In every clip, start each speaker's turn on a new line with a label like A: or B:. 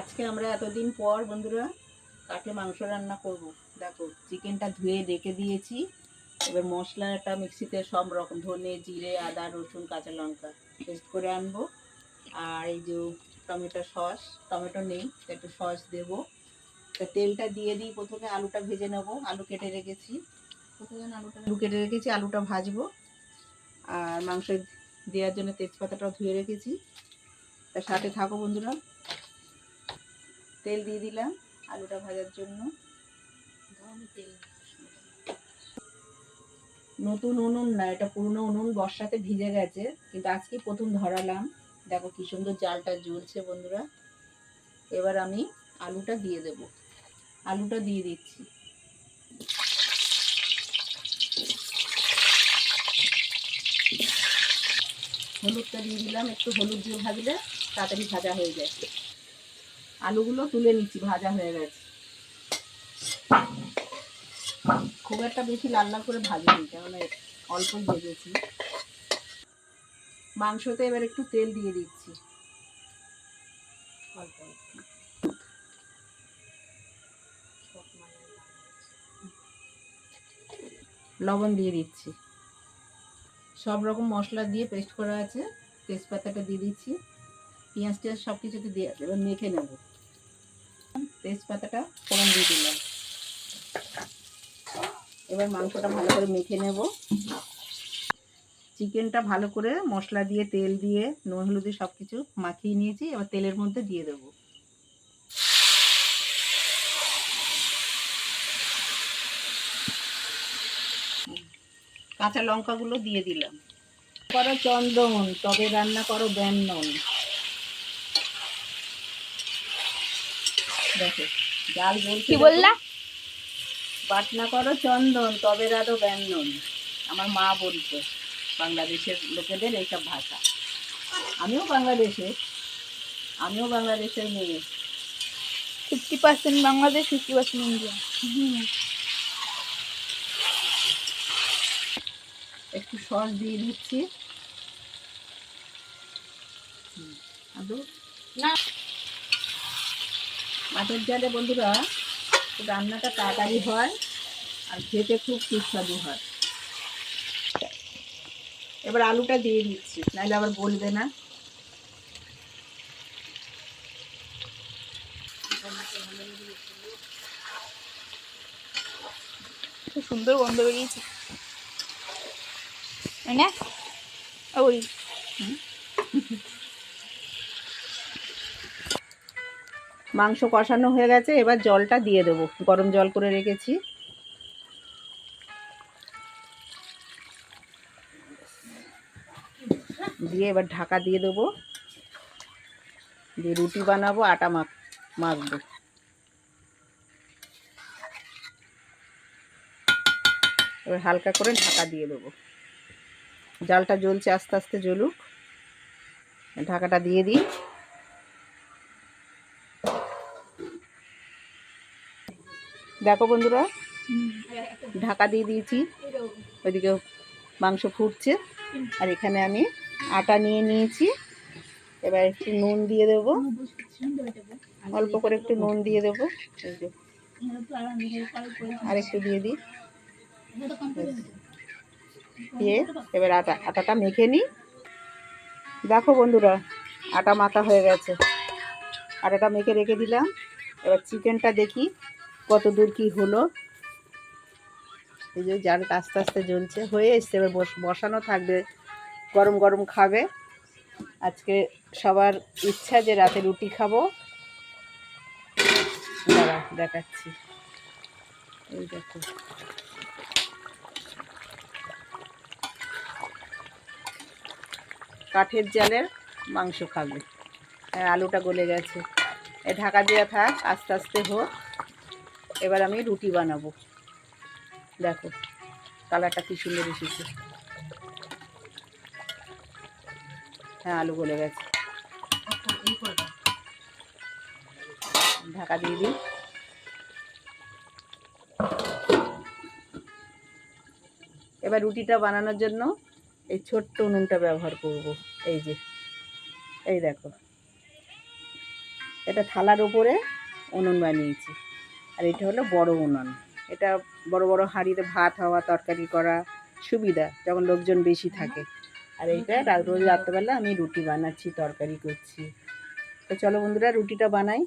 A: আজকে আমরা এতদিন পর বন্ধুরা কাঠে মাংস রান্না করব। দেখো চিকেনটা ধুয়ে রেখে দিয়েছি। এবার মশলাটা মিক্সিতে সব রকম, ধনে, জিরে, আদা, রসুন, কাঁচা লঙ্কা পেস্ট করে আনব। আর এই যে টমেটো সস, টমেটো নেই, একটু সস দেবো। তো তেলটা দিয়ে দিই প্রথমে, আলুটা ভেজে নেব। আলু কেটে রেখেছি। প্রথমে আলুটা, আলু কেটে রেখেছি, আলুটা ভাজবো। আর মাংস দেওয়ার জন্য তেজপাতাটাও ধুয়ে রেখেছি। তার সাথে থাকো বন্ধুরা। তেল দিয়ে দিলাম আলুটা ভাজার জন্য। নতুন উনুন না, এটা পুরনো উনুন, বর্ষাতে ভিজে গেছে, কিন্তু আজকে প্রথম ধরালাম। দেখো কি সুন্দর জালটা জ্বলছে বন্ধুরা। এবার আমি আলুটা দিয়ে দেব। আলুটা দিয়ে দিচ্ছি। হলুদটা দিয়ে দিলাম, একটু হলুদ দিয়ে ভাজলে তাড়াতাড়ি ভাজা হয়ে যায়। আলুগুলো তুলে নিচ্ছি, ভাজা হয়ে গেছে। খুব একটা বেশি লাল লাল করে ভাজিনি কেমন অল্প ভেজেছি। মাংসতে এবার একটু তেল দিয়ে দিচ্ছি। লবণ দিয়ে দিচ্ছি। সব রকম মশলা দিয়ে পেস্ট করা আছে, তেজপাতাটা দিয়ে দিচ্ছি পেঁয়াজ টেয়াজ সব কিছুতে দিয়ে এবার মেখে নেব। তেজপাতাটা ফোড়ন দিয়ে দিলাম। এবার মাংসটা ভালো করে মেখে নেব। চিকেনটা ভালো করে মশলা দিয়ে, তেল দিয়ে, নুন, হলুদি সব কিছু মাখিয়ে নিয়েছি। এবার তেলের মধ্যে দিয়ে দেবো। কাঁচা লঙ্কাগুলো দিয়ে দিলাম। করো চন্দন, তবে রান্না করো ব্যঞ্জন দেখো জাল বলছে
B: কি বললা?
A: বাটনা করো চন্দন তবে রাধো ব্যঞ্জন। আমার মা বলতো বাংলাদেশের লোকেদের এইসব ভাষা। আমিও বাংলাদেশে আমিও বাংলাদেশের মেয়ে।
B: Fifty percent Bangladesh fifty percent India
A: একটু সস দিয়ে দিচ্ছি। আদৌ?
B: না।
A: মাছের জালে বন্ধুরা রান্নাটা তাড়াতাড়ি হয় আর খেতে খুব সুস্বাদু হয়। এবার আলুটা দিয়ে দিচ্ছি নাহলে আবার বলবে না।
B: খুব সুন্দর গন্ধ বেরিয়েছে। তাই না? ওই।
A: মাংস কষানো হয়ে গেছে, এবার জলটা দিয়ে দেবো। গরম জল করে রেখেছি। দিয়ে এবার ঢাকা দিয়ে দেবো। দিয়ে রুটি বানাবো, আটা মাখ মাখবো। এবার হালকা করে ঢাকা দিয়ে দেবো। জালটা জ্বলছে, আস্তে আস্তে জ্বলুক। ঢাকাটা দিয়ে দিই। দেখো বন্ধুরা, ঢাকা দিয়ে দিয়েছি। ওইদিকে মাংস ফুটছে, আর এখানে আমি আটা নিয়ে নিয়েছি। এবার একটু নুন দিয়ে দেব। অল্প করে একটু নুন দিয়ে দেবো। আর একটু দিয়ে দিই। দিয়ে এবার আটা, আটাটা মেখে নিই। দেখো বন্ধুরা, আটা মাথা হয়ে গেছে। আটাটা মেখে রেখে দিলাম। এবার চিকেনটা দেখি। কত দূর কি হলো? এই যে জালটা আস্তে আস্তে জ্বলছে, হয়ে এসছে, এবার বস বসানো থাকবে, গরম গরম খাবে। আজকে সবার ইচ্ছা যে রাতে রুটি খাব। দাঁড়া, দেখাচ্ছি। এই দেখো। কাঠের জালের মাংস খাবে। হ্যাঁ আলুটা গলে গেছে। এ ঢাকা দেওয়া থাক, আস্তে আস্তে হোক। এবার আমি রুটি বানাবো। দেখো, কালারটা কি সুন্দর এসেছে। হ্যাঁ আলু গলে গেছে। ঢাকা দিয়ে দিই। এবার রুটিটা বানানোর জন্য এই ছোট্ট উনুনটা ব্যবহার করব। এই যে, এই দেখো। এটা থালার উপরে উনুন বানিয়েছি। আর এটা হলো বড় উনুন। এটা বড় বড় হাঁড়িতে ভাত হওয়া, তরকারি করা সুবিধা, যখন লোকজন বেশি থাকে। আর এইটা রোজ রাত্রেবেলা আমি রুটি বানাচ্ছি, তরকারি করছি। তো চলো বন্ধুরা, রুটিটা বানাই।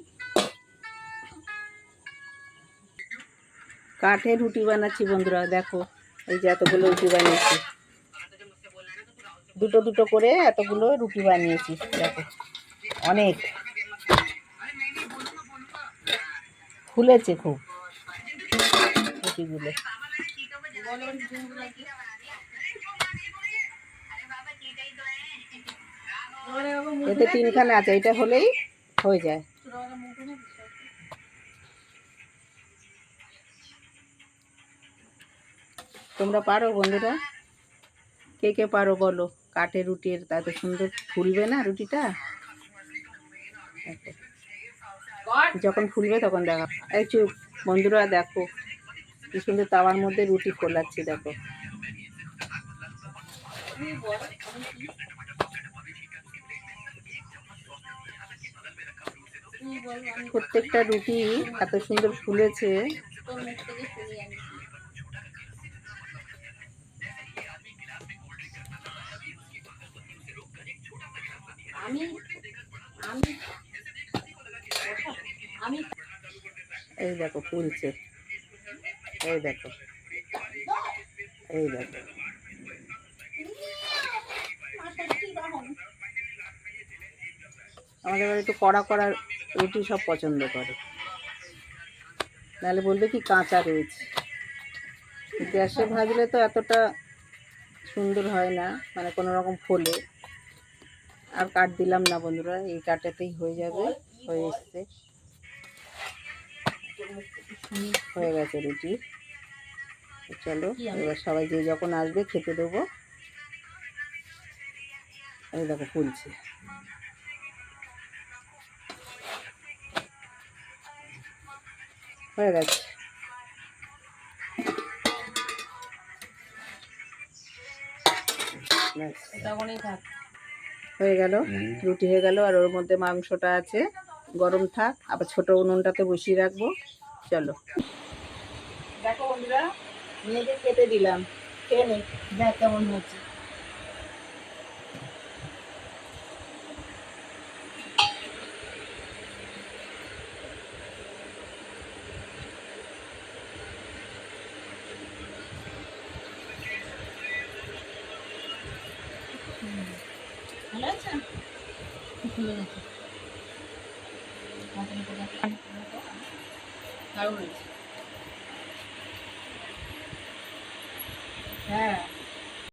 A: কাঠে রুটি বানাচ্ছি বন্ধুরা, দেখো। এই যে এতগুলো রুটি বানিয়েছি। দুটো দুটো করে এতগুলো রুটি বানিয়েছি, দেখো। অনেক। ফুলেছে খুব। রুটিগুলো এতে তিনখানা আছে, এটা হলেই হয়ে যায়। তোমরা পারো বন্ধুরা? কে কে পারো বলো? কাঠে রুটির, তাতে সুন্দর ফুলবে না রুটিটা? যখন ফুলবে তখন দেখা। এই চুপ বন্ধুরা দেখো কি সুন্দর তাওয়ার মধ্যে রুটি ফোলাচ্ছি দেখো। প্রত্যেকটা রুটি এত সুন্দর ফুলেছে। এই দেখো, ফুলছে। এই দেখো। এই দেখো। আমাদের বাড়ি একটু কড়া কড়া রুটি সব পছন্দ করে। নাহলে বলবে কি কাঁচা রয়েছে। গ্যাসে ভাজলে তো এতটা সুন্দর হয় না মানে কোনো রকম ফোলে। আর কাট দিলাম না বন্ধুরা, এই কাটাতেই হয়ে যাবে, হয়ে এসছে। হয়ে গেছে রুটি। চলো, এবার সবাই যে যখন আসবে খেতে দেবো। এই দেখো, ফুলছে। হয়ে গেছে। হয়ে গেল, রুটি হয়ে গেল, আর ওর মধ্যে মাংসটা আছে। গরম থাক, আবার ছোট উনুনটাতে বসিয়ে রাখব। চলো। দেখো বন্ধুরা মেয়েদের খেতে দিলাম। খেয়ে নে। দেখ কেমন হচ্ছে ভালো আছে? দারুণ হ্যাঁ।